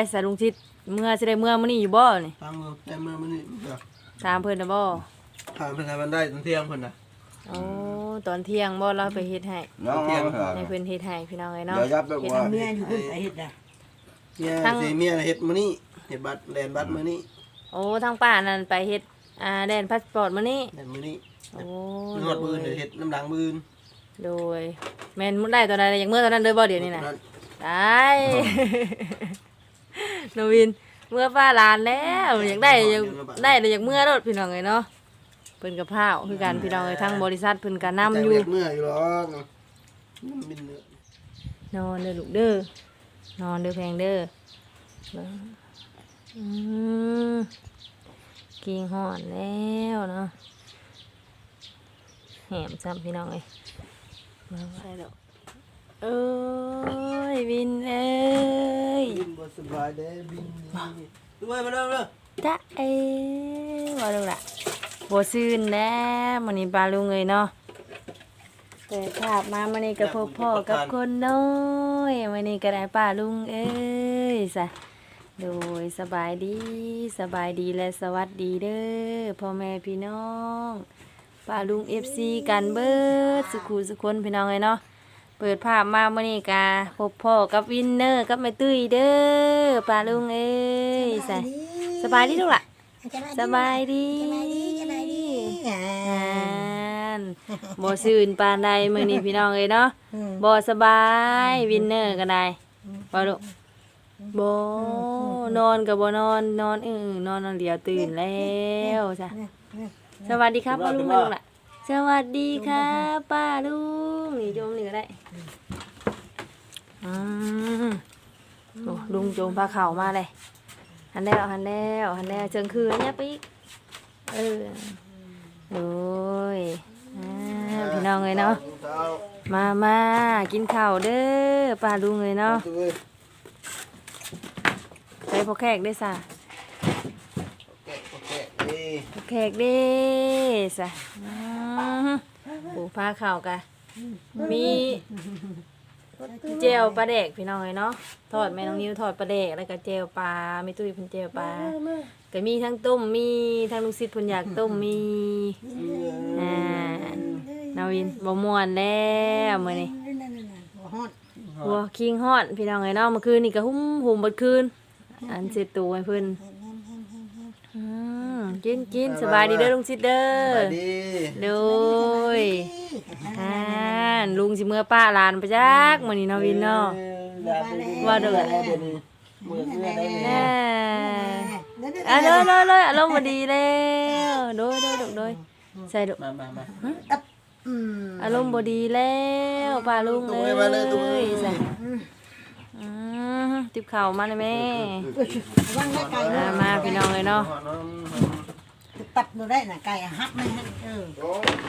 ได้สะลุงชิดเมื่อสิได้เมื่อมื้อนี้อยู่บ่นี่ตามมือแต่มือมันนี่ก็ถามเพิ่นน่ะบ่ถามเพิ่นทำมันได้ตอนเที่ยงเพิ่นน่ะ โอ้ตอนเที่ยงบ่เราไปเฮ็ดให้น้องเอาเหรอให้เพิ่นเฮ็ดให้พี่น้องเอ้ยเนาะ เดี๋ยวยับไปเฮ็ดว่าให้เมียอยู่คุณไปเฮ็ดน่ะเมียทั้ง สิเมียเฮ็ดมื้อนี้เฮ็ดบัตรแลนบัตรมื้อนี้โอ้ทางป้านั่นไปเฮ็ดอ่าแดนพาสปอร์ตมื้อนี้ แลนมื้อนี้โอ้นวดมือเดี๋ยวเฮ็ดน้ำหลังมือโดยแม่นมุดได้ตอนใดอย่างเมื่อตอนนั้นเด้อบ่เดี๋ยวนี้น่ะ ได้ โนวินเมื่อป้าลานแล้วอยากได้อยากได้แต่อยากเมื่อรถพี่น้องเลยเนาะเพิ่นกับพ้าวคือกันพี่น้องเลยทั้งบริษัทเพิ่นก็นำอยู่แต่เมื่อยอยู่หรอกมันบินเนื้อนอนเด้อลูกเด้อนอนเด้อแพงเด้ออืมกิงหอนแล้วเนาะแหมซ้ำพี่น้องเลยมาใส่ดอก เอ้ยวินเอ้ยบินบ่สบายเด้บินนี่ด้วยมาเด้อมาเด้อจ้าเอ๋ว่าดูละบัวซื่นแล้วมันนี้ปลาลุงเลยเนาะแต่ภาพมามันนี้ก็พบพ่อกับคนน้อยมันนี้ก็ได้ป้าลุงเอ้ยสะโดยสบายดีสบายดีและสวัสดีเด้อพ่อแม่พี่น้องป้าลุงเอฟซีกันเบิดสุขุสุคนพี่น้องเลยเนาะ เปิดภาพมามันนี้กาพบพ่อกับวินเนอร์กับแม่ตุ้ยเด้อป้าลุงเอ้ยสะสบายดีลูกล่ะสบายดีสบายดีสบายดีอ่าอ่านบ่ซื่นปานใดมื้อนี้พี่น้องเอ้ยเนาะอืมบ่สบายวินเนอร์ก็ได้บ่ลูกบ่นอนก็บ่นอนนอนเออนอนนอนเดียวตื่นแล้วจ้ะสวัสดีครับป้าลุงแม่ลูกล่ะ สวัสดีครับป้าลุงนี่โจมนี่ก็ได้อืมโอ้ลุงโจมพาเข่ามาเลยหันแล้วหันแล้วหันแล้วเจิงคืนเนี่ยปิ๊กเออโอ้ยอ่าพี่น้องเลยเนาะเช้ามามากินข้าวเด้อป้าลุงเลยเนาะตุ้ยใส่พอแขกได้สะแกะแกะ นี่พอแขกเด้สะอืมโอ้พาข้าวกะ มีเจลปลาแดกพี่น้องเลยเนาะ ทอดแม่น้องนิ้วทอดปลาแดกแล้วก็เจลปลามีตุ้ยเพิ่นเจลปลา ก็มีทั้งต้มมีทั้งลูกศิษย์เพิ่นอยากต้มมี อ่า นาวินบ่ม่วนแล้วมื้อนี้นั่นๆๆหัวฮอดหัวคิงฮอดพี่น้องไอ้เนาะเมื่อคืนนี่ก็หุ่มหุ่มเบิดคืน อันเสร็จตัวให้เพิ่นอืม กินกินสบายดีเด้อลุงศิษย์เด้สอบายดีโดยอ่าลุงสิเมื่อป้าหลานไปจักมื้อนี้เนาะวินเนาะ ว่าเด้อเดี๋ยวนี้มือเมื่อได้แน่นั่นอะเลยเลยเลยอารมณ์บ่ดีแล้วโดยโดยโดยโดยใส่ดูมามามาๆอืมอารมณ์บดีแล้วป้าลุงตุ้เอ้ยมาเลยตุ้ยยใส่อืมติบเข่าวมาเลยแม่วางไว้ไก่มามาพี่น้องเลยเนาะ ตัดบ่ได้น่ะไก่หักมันเออ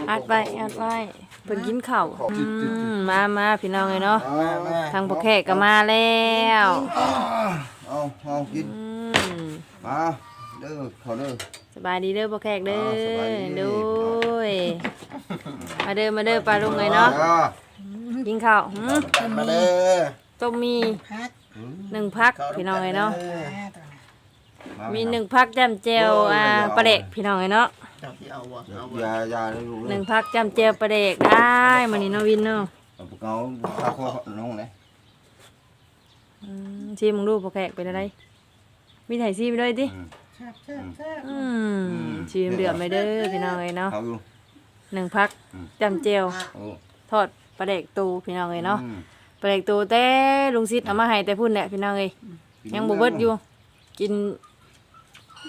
อัดไว้อัดไว้เพิ่นกินข้าวอืมมามาพี่น้องเลยเนาะเอามาทางพ่อแขกก็มาแล้วเอาเอากินอืมมาเด้อเขาเด้อสบายดีเด้อพ่อแขกเด้ออ่าสบายดีโดยมาเด้อมาเด้อป้าลุงเลยเนาะอ่กินข้าวหืมมาเลยต้มมีพักหนึ่งพักพี่น้องเลยเนาะอ่าตัวน่ะา มีหนึ่งพักจำเจวอ่าปลาเด็กพี่น้องเลยเนาะจับที่เอาวะเอาอย่าวะอย่าเลยลูกหนึ่งพักจำเจวปลาเด็กได้มันนี่เนาะวินเนาะเอาพวกเขาข้าวโพดน้องไหนอืมชิมมึงดูพอแขกเป็นอะไรมีไถ่ซีไปด้วยดิแซ่บแซ่บแซ่บอืมชิมเดือดไม่เด้อพี่น้องเลยเนาะเขาอยู่หนึ่งพักจำเจวโอ้ทอดปลาเด็กตูพี่น้องเลยเนาะอืมปลาเด็กตูแต่ลุงซิดเอามาให้แต่พุ่นแหละพี่น้องเลยยังบ่เบิดอยู่ กิน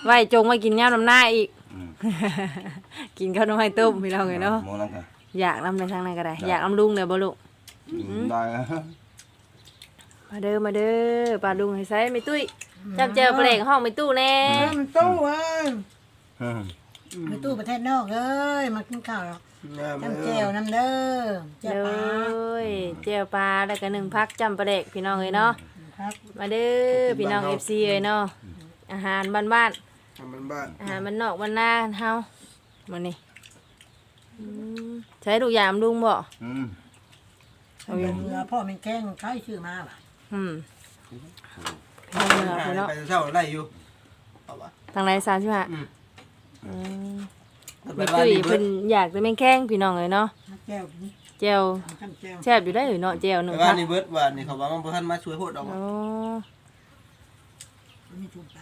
ไว้จงไว้กินย่ามน้ำหน้าอีก อืม กินข้าวน้ำให้ต้มพี่น้องเลยเนาะ โมนั่นกันอยากน้ำในทางนั้นก็ได้อยากน้ำลุงเนี่ยบ่ลูกได้มาเด้อมาเด้อปลาลุงให้ใส่ไม่ตุ้ยจำเจอปลาเด็กห้องไม่ตู้แน่เออมันตู้เอ้ยอืมไปตู้ประเทศนอกเอ้ยมากินข้าวแล้วมาน้ำเจลน้ำเด้อเจลเลปลายเจลปลาแล้วก็หนึ่งพักจำปลาเด็กพี่น้องเลยเนาะ ครับมาเด้อพี่น้องเอฟซีเลยเนาะอาหารบ้านบ้าน ทำมันบ้านๆอาหารบ้านนอกบ้านนาเฮามานี่อืมใช้ดูกยามลุงบ่อืมเอาอยู่เนื้อพ่อมันแกงใครชื่อมาบ่ะอืมแพทางเหนือหาพุ่นเนาะไปเช่าได้อยู่เอาวะทางไหน35อืมอืมไปแม่บ้านตุ้ยนี่เบิเพิ่ดนอยากแต่แม่งแข้งพี่น้องเลยเนาะแก้วนี่แจ่วขั้นแก้วแซ่บอยู่ได้หรือเนาะแจ่วหนึงไปคบ้ารันบนี่เบิดว่านี่เขาว่ามันบ่ทันมาช่วยโพดดอกอ๋อมีจุ่มปล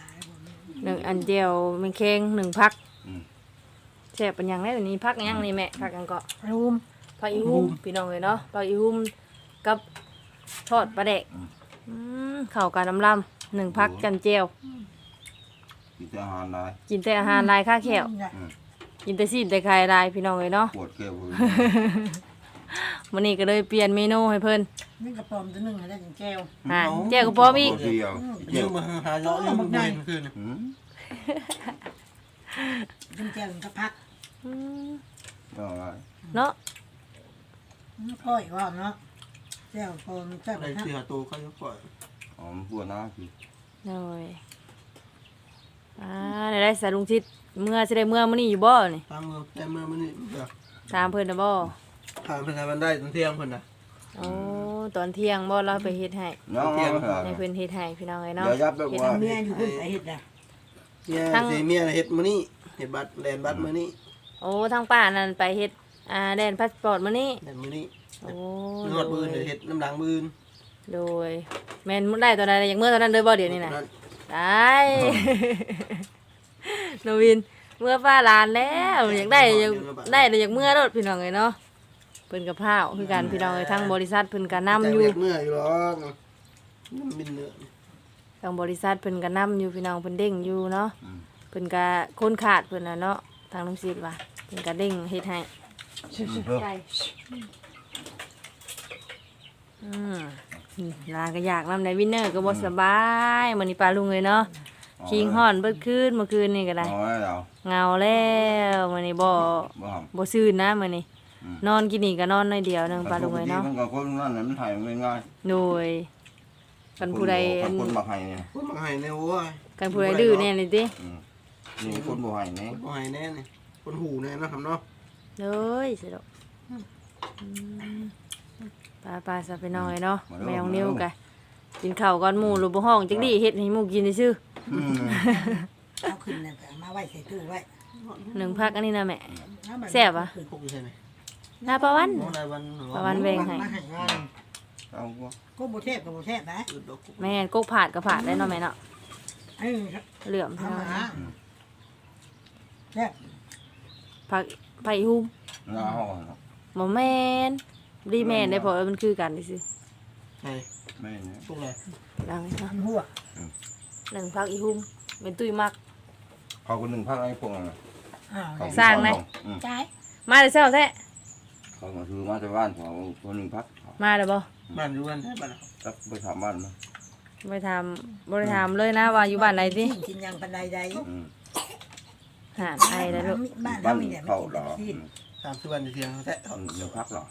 าแล้วผม หนึ่งอันแจ่วแม่งแข้งหนึ่งพักอืมแซ่บเป็นหยังได้ตัวนี้พักหยังนี่แม่พักหยังก็รูมผักอีหุ่มพี่น้องเลยเนาะผักอีหุ่มกับทอดปลาแดกอืมข้าวกาน้ำลำหนึ่งพักจันเจียวกินแต่อาหารได้กินแต่อาหารลายค่าแขวกินแต่ซีนแต่ไข่ลายพี่น้องเลยเนาะปวดแก้วเลย วันนี้ก็เลยเปลี่ยนเมนูให้เพิ่นนี่กระป๋อมตัวหนึงอะไรอย่างแก้วอ่าแจ่วกระป๋อมอีกเดียวยืเจียวมมาหาเลาะยืมมาเบิ่งคืนอืมกินแก้วมันก็พักอืมเอาไว้เนาะค่อยว่าเนาะแก้วพอมันแก้วได้นะเสียตัวเขาจะปล่อยอ๋อมันปวดหน้าคือเลยอ่าได้ได้สาลุงทิศเมื่อสิได้เมื่อมื้อนี้อยู่บ่นี่ตามมือแต่มือมันนี่เดี๋ยวตามเพิ่นน่ะบ่ ถามเพิ่นให้มันได้ตอนเที่ยงเพิ่นน่ะ โอ้ตอนเที่ยงบ่เราไปเฮ็ดให้น้องเที่ยงเอาให้เพิ่นเฮ็ดให้พี่น้องเลยเนาะเดี๋ยวยับแบบว่า เมียอยู่พุ่นไปเฮ็ดอะเนี่ยทั้งสิเมียน่ะเฮ็ดมื้อนี้เฮ็ดบัตรแลนบัตรมื้อนี้โอ้ทางป้านั่นไปเฮ็ดอ่าแดนพาสปอร์ตมื้อนี้แลนมื้อนี้โอ้นวดมือเดี๋ยวเฮ็ดน้ำหลังมือโดยแม่นได้ตอนใดอย่างเมื่อตอนนั้นเลยบ่เดี๋ยวนี้นะได้โนวินเมื่อป้าหลานแล้วอยากได้อยากได้แต่อยากเมื่อรถพี่น้องเลยเนาะ เพิ่นกับข้าวคือกันพี่น้องเลยทั้งบริษัทเพิ่นก็นํอยู่ แต่เมื่อยอยู่หรอกมันบินเนื้อ ทางบริษัทเพิ่นก็นํอยู่พี่น้องเพิ่นเด้งอยู่เนาะเพิ่นก็คนขาดเพิ่นน่ะเนาะทางน้ำซีดว่าเพิ่นก็เด้งเฮ็ดให้เพิ่มอืมลาก็อยากนำในวินเนอร์ก็บ่สบายมื้อนี้ปลาลุงเลยเนาะคิงฮ้อนเบิดคืนเมื่อคืนนี่ก็ได้เอาไว้เอาเหงาแล้วมื้อนี้บ่บ่ทบ่ซื่นนะมื้อนี้อืม นอนกินนี่ก็นอนน้อยเดียวหนึงำปลาลุงเลยเนาะมันก็คนนั่นน่ะมันถ่ายง่ายโดยกันผู้ใดๆคนบ่ให้เนี่ยคนมาให้แน่โว้ยกันผู้ใดดื้อแน่นี่ติอืมนี่คนบ่ให้เนี่ยคนมาให้แน่นี่คนหูแน่นะครับเนาะเด้ยสิดอกปลาปลาซะไปหน่อยเนาะแมวนิ้วกะกินข้าวก่อนหมู่หรือบ่ห้องจักดีเฮ็ดให้หมู่กินซื่ออืมเอาขึ้นน่ะเอามาไว้ใส่ตู้ไว้ๆหนึ่งพักอันนี้นะแม่เอามาแซ่บอะ น้าปลาวันน้องนายวันปลาวันเวงให้ มาให้งานเอาบ่ก็บ่แทบก็บ่แทบนะอืดดอกแม่นกกผาดก็ผาดได้เนาะแม่เนาะเออครับเหลื่อมเอาเท่ามานั้นแซ่บผักไผ่หุ้มเอาเอาบ่แม่นดีแม่นได้เพราะว่ามันคือกันซื่อใช่แม่เนี่ยพวกอะไรๆดังเลยเนาะทำหัวหนึ่งพักอีหุ้มเป็นตุ้ยมัก เขาคนหนึ่งพักไอ้พวกนั้นน่ะอ้าว เขสร้างไหม อืมจ่ายมาแต่เช้าแท้ เขามาซื้อมาจากบ้านเขาคนหนึ่งพักมาแล้วบ่บ้านอยู่บ้านบ้านจักไปทำบ้านมาบ่ได้ถามบ่ได้ถามเลยนะว่าอยู่บ้านไหนติกินยังปานใดใดอืมหาไอ้แล้วลูกบ้านบ้าเฮานนี่แหละเขามันเหรอกินอืมตามชื่อบ้านเทียงเขาแท้เขาหนึ่งพักเหรอ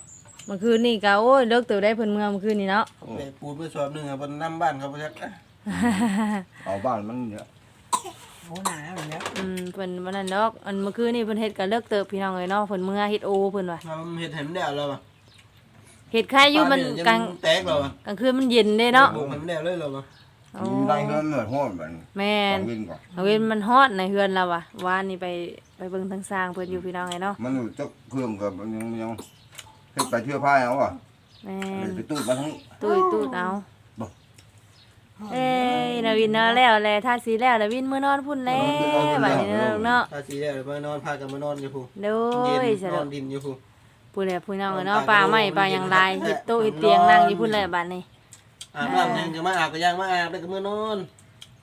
เมื่อคืนนี่ก็โอ้ยเลิกตื่นได้เพิ่นเมื่อเมื่อคืนนี่เนาะโอ้แต่ปูนเมื่อสอบหนึ่งอะบนน้ำบ้านเขาไปชักเอาบ้านมันเนี่ยโอ้หนาแล้วแล้วอืมเพิ่นวันนั้นดอกอันเมื่อคืนนี่เพิ่นเฮ็ดก็เลิกเติบพี่น้องเอ้ยเนาะเพิ่นเมื่อเฮ็ดโอเพิ่นว่าทำเห็ดเห็นได้แล้วอะเฮ็ดคล้ายอยู่มันกลางแตกแล้วอะกลางคืนมันเย็นเด้เนาะบุกเห็นได้เลยแล้วอะโอ้มีไรเงินเหมือนห้อนแบบนี้แม่ต้นองวิ่งก่อนเอาเว้นมันฮอดในเฮือนเราว่ะวานนี่ไปไปเบิ่งทางสร้างเพิ่นอยู่พี่น้องเอ้ยเนาะมันอยู่จักเครื่องกับมันยังยังเฮ็ดไปเชื่อผ้าเอาอะแม่เอานไปตู้มาทั้งนี้ ตุ้ยตูดเอาบ่เอ้ย นาวินเนาะแล้วแลทาสีแล้วนาวินมื้อนอนพุ่นแล้วบัดนี้เนาะเนาะ ถ้าสีแดงมานอนพากันมานอนอยู่พูโดเย็นยสะนดอกนดินอยู่พูผู้ใดผู้น้องเอ้ยเนาะปลาไม้ปลาหยังลายเฮ็ดโต๊ะเฮ็ดเตียงนั่งอยู่พุ่นแล้วบัดนี้ อาบน้ำยังจะมาอาบก็ยังมาอาบได้ก็มือนอน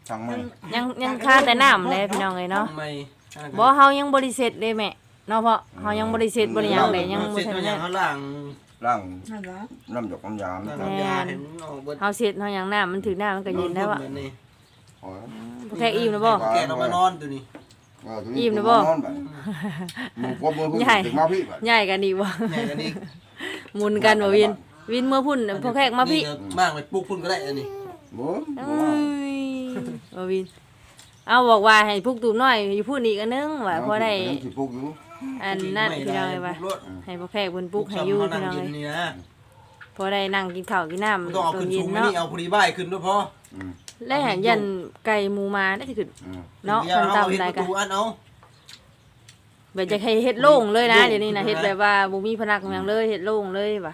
ช่างมันยังยังคาแต่น้ำเลยพี่น้องเอ้ยเนาะทำไมบ่เฮายังบ่ได้เสร็จเลยแม่เนาะเพราะเฮายังบ่ได้เสร็จบ่ได้หยังเลยยังบ่เสร็จทันตัวอได้ย่างเขาล่าง ร่างนั่นเหรอน้ำหยกน้ำยามล่างน้ำยาเห็นออกเบิดเฮาเสร็จเฮาหยังน้ำมันถึงน้ำมันก็เย็นแล้วอะแบบนี้โอ้ยบ่แค่อิ่มแล้วบ่ แกเรามานอนตัวนี้ว่าตัวอิ่มนะบ่ นอนไปหมูกบมือพึ่งใหญ่ถึงมาพี่ไป ใหญ่กันดีบ่ใหญ่กันนี่หมุนกันบ่วิน วินเมื่อพุ่นพอแขกมาพี่มากไปปลุกพุ่นก็ได้อันนี้บ่เอ้ยบ่วิน เอาบอกว่าให้พวกตูมน้อยอยู่พุ่นอีกอันนึงว่าพอได้ ยังสิปลูกอยู่ อันนั้นพี่น้องเอ้ยว่าให้พอแขกเพิ่นปลุกให้อยู่พี่น้องเย็เอ้นยนี่นะพอได้นั่งกินข้าวกินน้ำต้องเอาตอขึ้นนเย็สูนงเนาะนี่เอาพอดีบ่ายขึ้นด้วยพออืมและแห่งยันไก่หมูมาได้สิขึ้นอืมเนาะดี๋ยวคันเอาตามเฮ็ดได้ประกันตูอันเอาแบบจะให้เฮ็ดโล่งเลยนะโล่งเดี๋ยวนี้นะเฮ็ดแบบว่าบ่มีพนักงานเลยเฮ็ดโล่งเลยว่ะ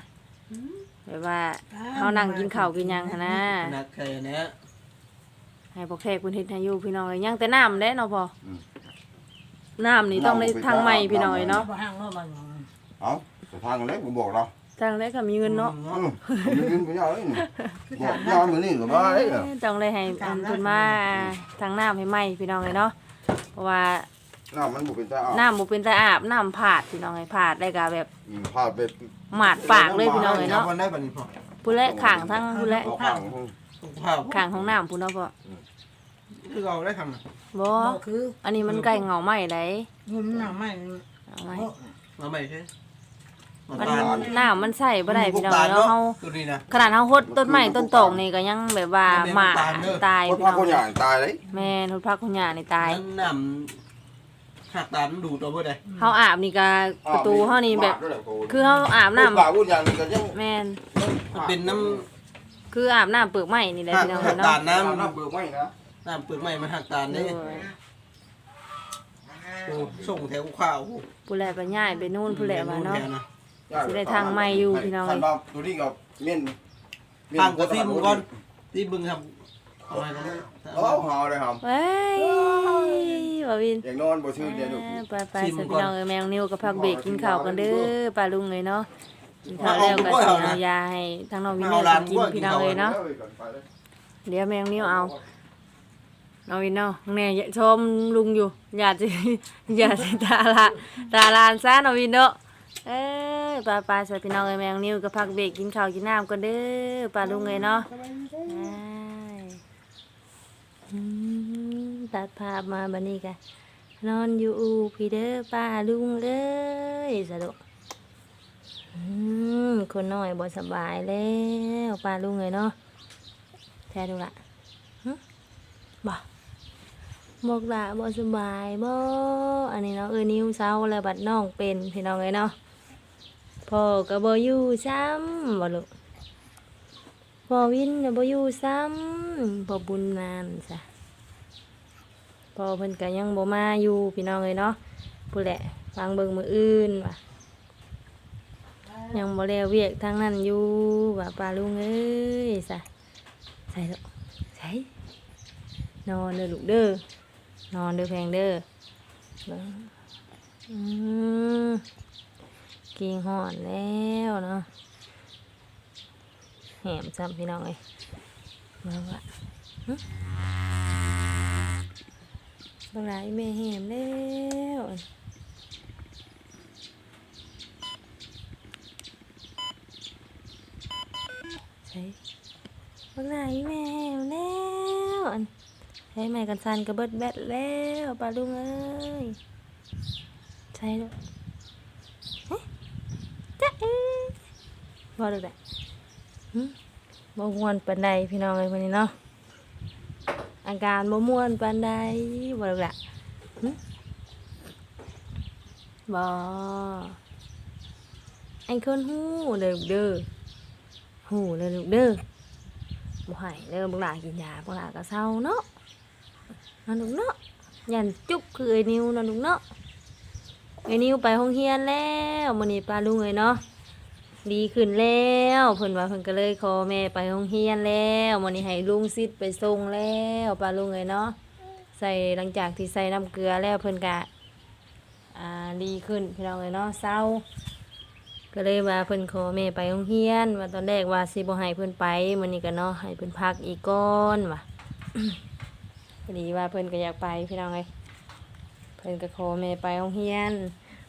แบบว่าเฮานั่งกินข้าวกินหยังหันนะขนาดแค่เนี้ยให้พวกแขกเพิ่นเฮ็ดให้อยู่พี่น้องเอ้ยยังแต่น้ำเด้เนาะพ่ออม น้ำนี่ต้องในทางใหม่พี่น้องเอ้ยเนาะ บ่ห่างว่ามันเอาแต่ทางเล็กผมบอกเราทางได้ก็มีเงินเนาะอืมผมไม่กินไปยาวเลยนี่บอกยาวมือนี่ก็มาเลยเหรอ ต้องเลยให้อันเพิ่นมาทางน้ำให้ใหม่พี่น้องเอ้ยเนาะ เพราะว่าน้ำมันบุเป็นตาเอาน้ำบ่เป็นตาอาบน้ำผาดพี่น้องเอ้ยผาดได้ก็แบบอืมพาไปหมาดปากเลยพี่น้องเอ้ยเนาะวันได้บัดนี้พอผู้และข้างทั้งผู้และเอาข้างต้องข้าวข้างห้องน้ำผู้เนาะพ่อ คือเอาได้ทำน่ะบ่บ่คืออันนี้มันไก่เหงาไหม้ได้เงินหน้าไม่เอาไหมมาใหม่ใช่มันน้ำมันใส่บ่ได้พี่น้องเนาะเฮาตัวนี้นะ ขนาดเฮาฮดต้นไม้ต้นตอกนี่ก็ยังแบบว่าหมามันเป็นน้ำตาลเด้อตายคนพี่พาน้องคนใหญ่ตายเลยแม่นฮดพักคุณย่านี่ตายมันน้ำหักตาลมันดูตัวเพื่อใดเฮาอาบนี่ก็ประตูเฮานี่แบบ คือเฮาอาบน้ำน้ำป่าพูดอย่างนี้ก็ยังแม่นมันเป็นน้คืออาบน้ำเปลือกไม้นี่แหละพี่น้องหักเนาะตาลน้น้ำเบิกไม่นะำ น้ำเปลือกไม้มันหักตาลโดนี่ยโอ้ส่งแถวข้าวโอ้ผู้แลไปย้ายไปนู่นผู้แลมาเนาะแถวสิได้ทางใหม่อยู่พี่น้องขันว่าตัวนี้ก็เม่นทางกับที่มึงก่อนที่มึงทำเอาไว้กันเลยเอาหาเลยครับเว้ยบ่วินอย่างนอนบ่ชื่อเดียวดูไปไปๆสิพี่น้องเอ้ยแมวนิ้วกับพักเบรกกินข้าวกันเด้อป้าลุงเลยเนาะ กินข้าวแล้วก็สิเอายาให้ทั้งน้องวินเนอร์กินพี่น้องเลยเนาะ เดี๋ยวแมงนิ้วเอา น้องวินเนาะน้องแน่ชมลุงอยู่ อย่าจะอย่าจะตาละตาลานซะน้องวินเนาะเอ้ยปลาปลาใส่พี่น้องเอ้ยแมงนิ้วก็พักเบรกกินข้าวกินน้ำกันเด้อปลาลุงเลยเนาะตัดภาพมาบันนี้กันนอนอยู่พี่เด้อป้าลุงเลยสะดวกคนน้อยบ่สบายแล้วป้าลุงเลยเนาะแท้ดูละบ่ บอกละบ่สบายบ่อันนี้เนาะเอ้ยนิ้วเศร้าแล้วบัดน้องเป็นพี่น้องเอ้ยเนาะพ่อก็บ่อยู่ซ้ำบ่ลูกพ่อวินก็บ่อยู่ซ้ำพ่อบุญนานจ้ะพ่อเพิ่นก็ยังบ่มาอยู่พี่น้องเอ้ยเนาะผู้แหละฟังเบิ่งมืออื่นว่ะยังบ่แล้วเวียกทางนั้นอยู่ว่าป้าลุงเอ้ยจ้ะใส่ลูกใส่นอนเด้อลูกเด้อ นอนเด้อแพงเด้ออืมกินหอนแล้วเนาะแหมซ้ำพี่น้องเอ้ยมาว่าหึบังหลายแม่แหมแล้วใส่บักหลายแมแล้วอัน ใช้ไม้กันสันกระเบิดแบตแล้วปลาลุงเอ้ยใช่ลูกเฮ้ยจ๊ะเอ้ยบ่ดูแหละบ่ม่วนปานใดพี่น้องเอ้ยวันนี้เนาะอาการบ่ม่วนปานใดบ่ดูแหละบ่ไอ้คนหูเด้อเด้อหูเด้อลูกเด้อบ่ให้เด้อบักหลากินยาบักหลาก็เศร้าเนาะ นั่นลูกเนาะยันจุกคือไอ้นิวนั่นลูกเนาะไอ้นิวไปห้องเรียนแล้วมื้อนี้ป้าลุงเอ้ยเนาะดีขึ้นแล้วเพิ่นว่าเพิ่นก็เลยขอแม่ไปห้องเรียนแล้วมื้อนี้ให้ลุงซิดไปส่งแล้วป้าลุงเอ้ยเนาะใส่หลังจากที่ใส่น้ำเกลือแล้วเพิ่นก็อ่าดีขึ้นพี่น้องเอ้ยเนาะเศร้าก็เลยว่าเพิ่นขอแม่ไปโรงเรียนว่าตอนแรกว่าสิบ่ให้เพิ่นไปมื้อนี้ก็เนาะให้เพิ่นพักอีกก่อนว่ะ พอดีว่าเพิ่อนก็อยากไปพี่น้องเอ้ยเพิ่อนก็ขอแม่ไปโรงเรียน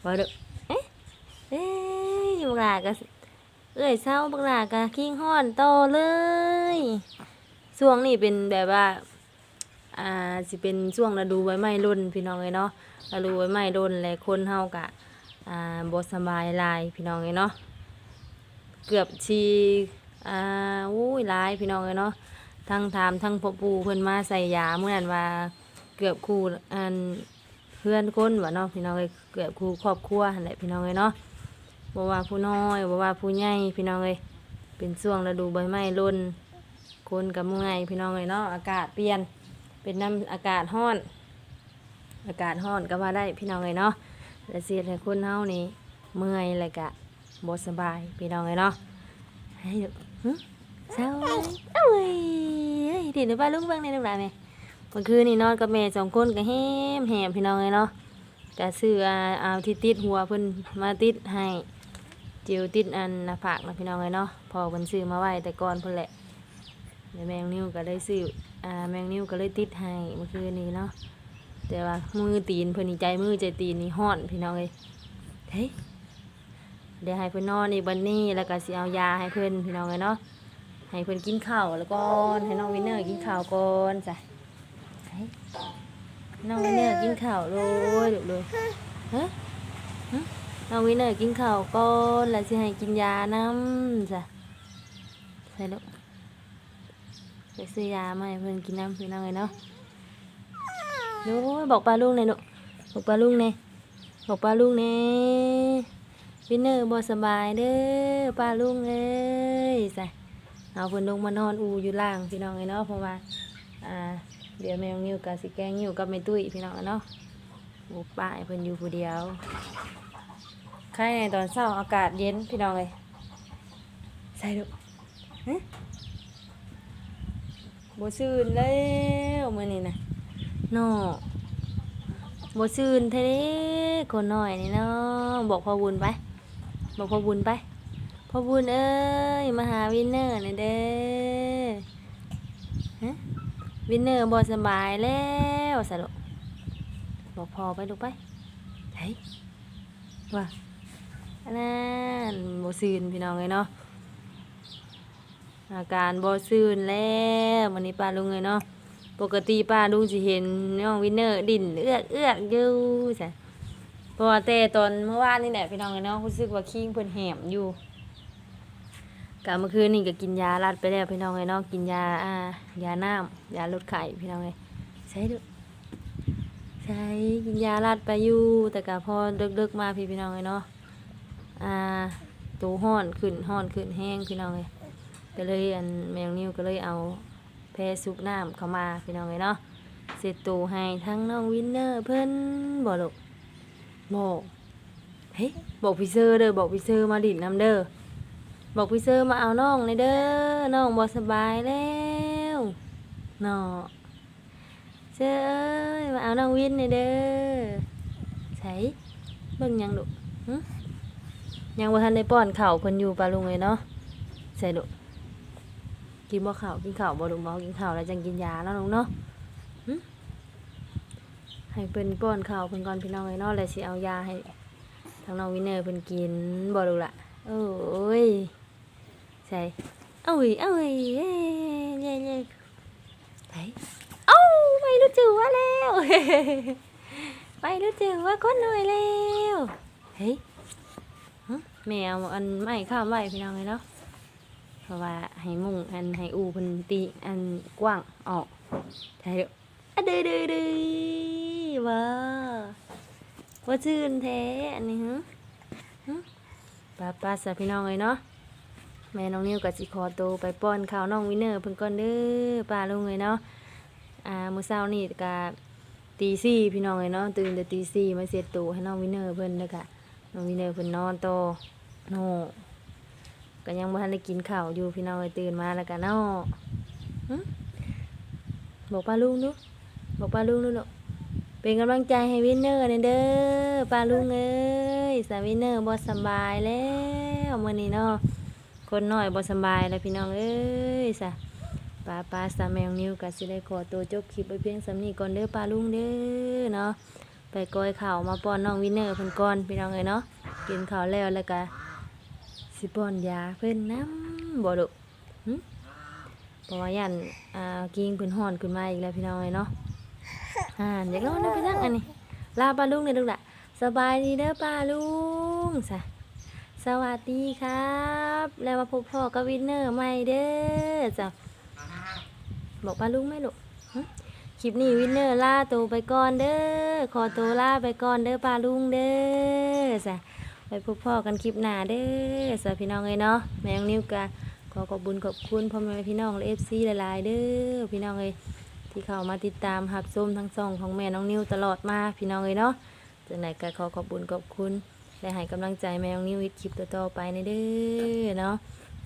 ว่าด้อเอ๊ะเอ๊ะอยู่บักหลาก็เอ้ยเศร้าบักหลาก็คิงฮ้อนโตเลยช่วงนี้เป็นแบบว่าอ่าสิเป็นช่วงฤดูใบไม้ร่นพี่น้องเอ้ยเนาะฤดูใบไม้ร่นและคนเฮากะอ่าบสบายลายพี่น้องเลยเนาะเกือบชีอ่าอุ้ยลายพี่น้องเลยเนาะ ทั้งถามทั้งพ่อปู่เพิ่นมาใส่ยาเมื่อนั้นว่าเกือบคู่อันเพื่อนคนว่าเนาะพี่น้องเลยเกือบคู่ครอบครัวหั่นแหละพี่น้องเลยเนาะบ่ว่าผู้น้อยบ่ว่าผู้ใหญ่พี่น้องเลยเป็นช่วงฤดูใบไม้ร่นคนกับมื่อยพี่น้องเลยเนาะอากาศเปลี่ยนเป็นน้ำอากาศร้อน อากาศร้อนก็ว่าได้พี่น้องเลยเนาะและเสียให้คนเฮานี่เมื่อยเลยกะบ่สบายพี่น้องเลยเนาะให้ดู เศร้าเลยเอ้ยเอ้ยดี๋ยวป้าลุงเบิ่งในลูกหลานนี่เมื่อคืนนี่นอนกับแม่สองคนก็แฮมแฮมพี่น้องเลยเนาะก็ซื้อเอาเอาที่ติดหัวเพิ่นมาติดให้จิวติดอันหน้าผากนะพี่น้องเลยเนาะพอเพิ่นซื้อมาไว้แต่ก่อนเพิ่นแหละเดี๋ยวแมงนิ้วก็เลยซื้ออ่าแมงนิ้วก็เลยติดให้เมื่อคืนนี้เนาะแต่ว่ามือตีนเพิ่นนี่ใจมือใจตีนนี่ฮ้อนพี่น้องเอ้ยเฮ้ยเดี๋ยวให้เพิ่นนอนอีกบัดนี้แล้วก็สิเอายาให้เพิ่นพี่น้องเอ้ยเนาะ ให้เพิ่อนกินข้าวแล้วก่อนให้น้องวินเนอร์กินข้าวก่อนจ้ะน้องวินเนอร์กินข้าวเลยลูเลยฮะน้องวินเนอร์กินข้าวก่อนแล้วสิให้กินยานํจ้ะใส่ลูกไปซื้อยามาให้เพิ่อนกินน้ำเพี่อน้องเอ้ยเนาะดูบอกปลาลุงหน่อยหนูบอกปลาลุงหน่ยบอกปลาลุงหน่ยวินเนอร์บอสบายเด้อปลาลุงเอ้ยใส่ เอาเพิ่นลงมานอนอูอยู่ล่างพี่น้องไอ้เนาะเพราะว่าอ่าเดี๋ยวแมวนิ้วกับสิแกงนิ้วกับแม่ตุ้ยพี่น้องเนาะโอ้ป้าเพิ่นอยู่ผู้เดียวใครในตอนเช้าอากาศเย็นพี่น้องเลยใส่ดูบ่ซื่นแล้วมื้อนี้นะนาะบ่ซื่นแท้เด้คนน้อยนี่เนาะบอกพ่อบุญไป บอกพ่อบุญไป พ่อบุญเอ้ยมาหาวินเนอร์หน่อยเด้อฮะวินเนอร์บ่สบายแล้วสะลูกบอกพอไปลูกไปเฮ้ยว่าอันนั้นบ่ซื่นพี่น้องเลยเนาะอาการบ่ซื่นแล้ววันนี้ป้าลุงเลยเนาะปกติป้าลุงสิเห็นน้องวินเนอร์ดิ่นเอื้อกเอื้อกอยู่ใช่พราะว่าแต่ตอนเมื่อวานนี่แหละพี่น้องเนาะรู้สึกว่าคิงเพิ่นแหมอยู่ กะเมื่อคืนนี่ก็กินยาลัดไปแล้วพี่น้องเนาะกินยาอ่ายาน้ำยาลดไข้พี่น้องเลยใช่ดูใช่กินยาลัดไปอยู่แต่กะพอเดึกๆมาพี่พี่น้องเลยเนาะอ่าตัวห้อนขึ้นห้อนขึ้นแห้งพี่น้องเลยก็เลยอันแมวนิ้วก็เลยเอาแพรซุปน้ำเข้ามาพี่น้องเลยเนาะเสร็จตูให้ทั้งน้องวินเนอร์เพิ่นบอกลูกบอกเฮ้ยบอกพี่เซอร์เด้อบอกพี่เซอร์มาดิดน้ำเด้อ บอกพี่เซอร์มาเอาน้องในอยเด้อน้องบอสบายแล้วเนาะเซอร์เอ้ยมาเอาน้องวินในอยเด้อใส่เบิ่งยังลูกหึยังบ่ทันได้ป้อนข้าวเพิ่นอยู่ปลาลุงเลยเนาะใส่ลูกกินบ่ข้าวกินข้าวบ่ลุงบ่กินข้าวแล้วจังกินยาแล้วลุงเนาะให้เพิ่นป้อนข้าวเพิ่นก่อนพี่น้องไอ้เนาะแล้วสิเอายาให้ทางน้องวินเนอร์เพิ่นกินบ่ลุล่ะโอ้ย ส่เอ้ยเอ้ยเย้เย้เย้ไปเอ้าไม่รู้จือว่าแล้วไม่รู้จือว่าคนหน่อยแล้วเฮ้ยหึแมวอันไม่ข้ามไว้พี่น้องไอ้เนาะเพราะว่าให้มุ่งอันให้อูพิ่นตีอันกว้างออกใช่เด้ออะเด้อเด้อเด้อว้าว่าชื่นแท้อันนี้ฮะฮะป้าป้าสะพี่น้องเลยเนาะ แม่น้องนิ้วกับสิคอโตไปป้อนข้าวน้องวินเนอร์เพิ่นก่อนเด้อป้าลุงเลยเนาะอ่ามื้อเช้านี่ก็ตีสี่พี่น้องเลยเนาะตื่นแต่ตีสี่มาเสร็จตูให้น้องวินเนอร์เพิ่นแล้วก็น้องวินเนอร์เพิ่นนอนโตโน่ก็ยังบ่ทันได้กินข้าวอยู่พี่น้องเอ้ยตื่นมาแล้วก็เนาะบอกป้าลุงดูบอกป้าลุงดูเนาะเป็นกำลังใจให้วินเนอร์หน่ยเด้อป้าลุงเอ้ยสาวินเนอร์บ่สบายแล้วมื้อนี้เนาะ คนน้อยบ่สบายแล้วพี่น้องเอ้ยซะป้าป้าสาแมวนิ้วก็สิได้ขอตัวจบคลิปไว้เพียงสำนีก่อนเด้อป้าลุงเด้อเนาะไปกอยข้าวมาป้อนน้องวินเนอร์เพิ่นก่อนพี่น้องเอ้ยเนาะกินข้าวแล้วแล้วก็สิป้อนยาเพิ่นน้ำบ่ดุหึเพราะว่ายันอ่ากิ้งเพิ่นฮ้อนขึ้นมาอีกแล้วพี่น้องเอ้ยเนาะอ่าอยากนอนนะพี่นังอันนี้ลาป้าลุงเด้อลูกละสบายดีเด้อป้าลุงซะ สวัสดีครับ แล้วมาพบพ่อกับวินเนอร์ใหม่เด้อจ้ะบอกป้าลุงไหมลูกคลิปนี้วินเนอร์ล่าตัวไปก่อนเด้อขอตัวล่าไปก่อนเด้อป้าลุงเด้อจ้ะไปพบพ่อกันคลิปหน้าเด้อสวัสดีพี่น้องเลยเนาะแมงนิ้วกะขอขอบบุญขอบคุณพ่อแม่พี่น้องและเอฟซีหลายๆเด้อพี่น้องเอ้ยที่เข้ามาติดตามหับชมทั้งสองของแม่น้องนิวตลอดมาพี่น้องเอ้ยเนาะจังไหนก็ขอขอบบุญขอบคุณ และให้กำลังใจแม่น้องนิววิดคลิปต่อๆไปในเด้อเนาะ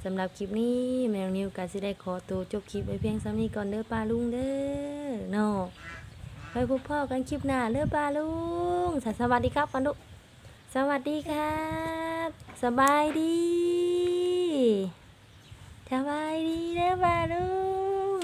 สำหรับคลิปนี้แม่น้องนิวก็สิได้ขอตัวจบคลิปไว้เพียงซ้ำนี้ก่อนเด้อป้าลุงเด้อเนาะไปพบพ่อกันคลิปหน้าเด้อป้าลุงสวัสดีครับกันดุสวัสดีครับ สบายดีสบายดีเด้อป้าลุง